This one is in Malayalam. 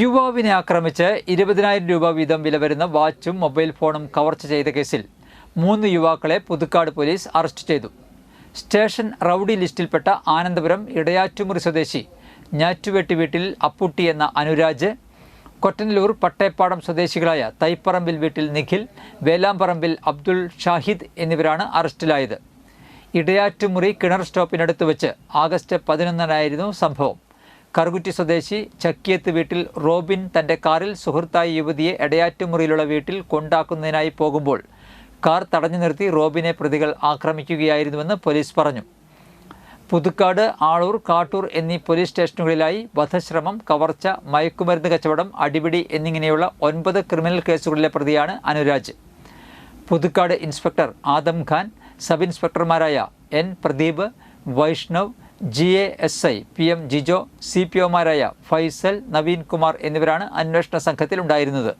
യുവാവിനെ ആക്രമിച്ച് ഇരുപതിനായിരം രൂപ വീതം വില വരുന്ന വാച്ചും മൊബൈൽ ഫോണും കവർച്ച ചെയ്ത കേസിൽ മൂന്ന് യുവാക്കളെ പുതുക്കാട് പോലീസ് അറസ്റ്റ് ചെയ്തു. സ്റ്റേഷൻ റൌഡി ലിസ്റ്റിൽപ്പെട്ട ആനന്ദപുരം ഇടയാറ്റുമുറി സ്വദേശി ഞാറ്റുവെട്ടി വീട്ടിൽ അപ്പുട്ടി എന്ന അനുരാജ് കൊറ്റനല്ലൂർ പട്ടേപ്പാടം സ്വദേശികളായ തൈപ്പറമ്പിൽ വീട്ടിൽ നിഖിൽ വേലാമ്പറമ്പിൽ അബ്ദുൾ ഷാഹിദ് എന്നിവരാണ് അറസ്റ്റിലായത്. ഇടയാറ്റുമുറി കിണർ സ്റ്റോപ്പിനടുത്ത് വെച്ച് ആഗസ്റ്റ് പതിനൊന്നിനായിരുന്നു സംഭവം. കറുകുറ്റി സ്വദേശി ചക്കിയത്ത് വീട്ടിൽ റോബിൻ തന്റെ കാറിൽ സുഹൃത്തായ യുവതിയെ എടയാറ്റുമുറിയിലുള്ള വീട്ടിൽ കൊണ്ടാക്കുന്നതിനായി പോകുമ്പോൾ കാർ തടഞ്ഞു നിർത്തി റോബിനെ പ്രതികൾ ആക്രമിക്കുകയായിരുന്നുവെന്ന് പോലീസ് പറഞ്ഞു. പുതുക്കാട് ആളൂർ കാട്ടൂർ എന്നീ പോലീസ് സ്റ്റേഷനുകളിലായി വധശ്രമം കവർച്ച മയക്കുമരുന്ന് കച്ചവടം അടിപിടി എന്നിങ്ങനെയുള്ള ഒൻപത് ക്രിമിനൽ കേസുകളിലെ പ്രതിയാണ് Anuraj. Puthukkad inspector Adam Khan sub ഇൻസ്പെക്ടർമാരായ N Pradeep Vaishnav G A S I P M Jijo C P ഒമാരായ Faisal Naveen Kumar എന്നിവരാണ് അന്വേഷണ സംഘത്തിലുണ്ടായിരുന്നത്.